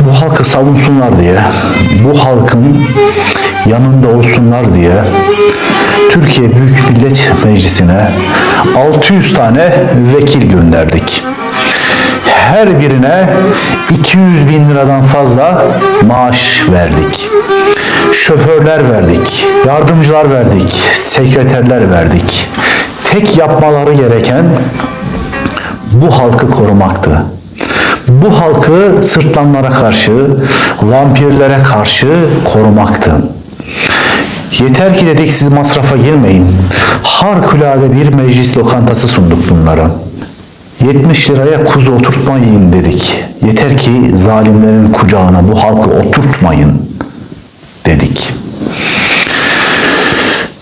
bu halkı savunsunlar diye, bu halkın yanında olsunlar diye Türkiye Büyük Millet Meclisi'ne 600 tane vekil gönderdik. Her birine 200 bin liradan fazla maaş verdik. Şoförler verdik, yardımcılar verdik, sekreterler verdik. Tek yapmaları gereken bu halkı korumaktı. Bu halkı sırtlanlara karşı, vampirlere karşı korumaktı. Yeter ki dedik siz masrafa girmeyin. Harikulade bir meclis lokantası sunduk bunlara. 70 liraya kuzu oturtmayın dedik. Yeter ki zalimlerin kucağına bu halkı oturtmayın dedik.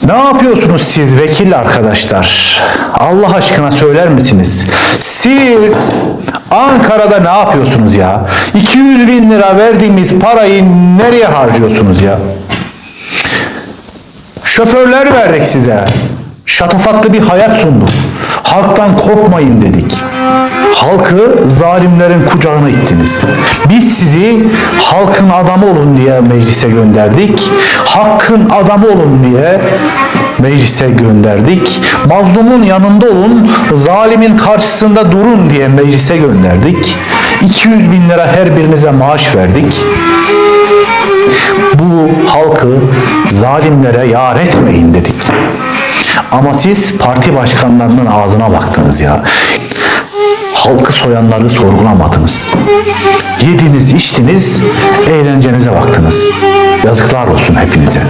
Ne yapıyorsunuz siz vekil arkadaşlar? Allah aşkına söyler misiniz? Siz Ankara'da ne yapıyorsunuz ya? 200 bin lira verdiğimiz parayı nereye harcıyorsunuz ya? Şoförler verdik size. Şatafatlı bir hayat sunduk. Halktan kopmayın dedik. Halkı zalimlerin kucağına ittiniz. Biz sizi halkın adamı olun diye meclise gönderdik. Hakkın adamı olun diye meclise gönderdik. Mazlumun yanında olun, zalimin karşısında durun diye meclise gönderdik. 200 bin lira her birinize maaş verdik bu halkı zalimlere yar etmeyin dedik. Ama siz parti başkanlarının ağzına baktınız ya. Halkı soyanları sorgulamadınız. Yediniz, içtiniz, eğlencenize baktınız. Yazıklar olsun hepinize.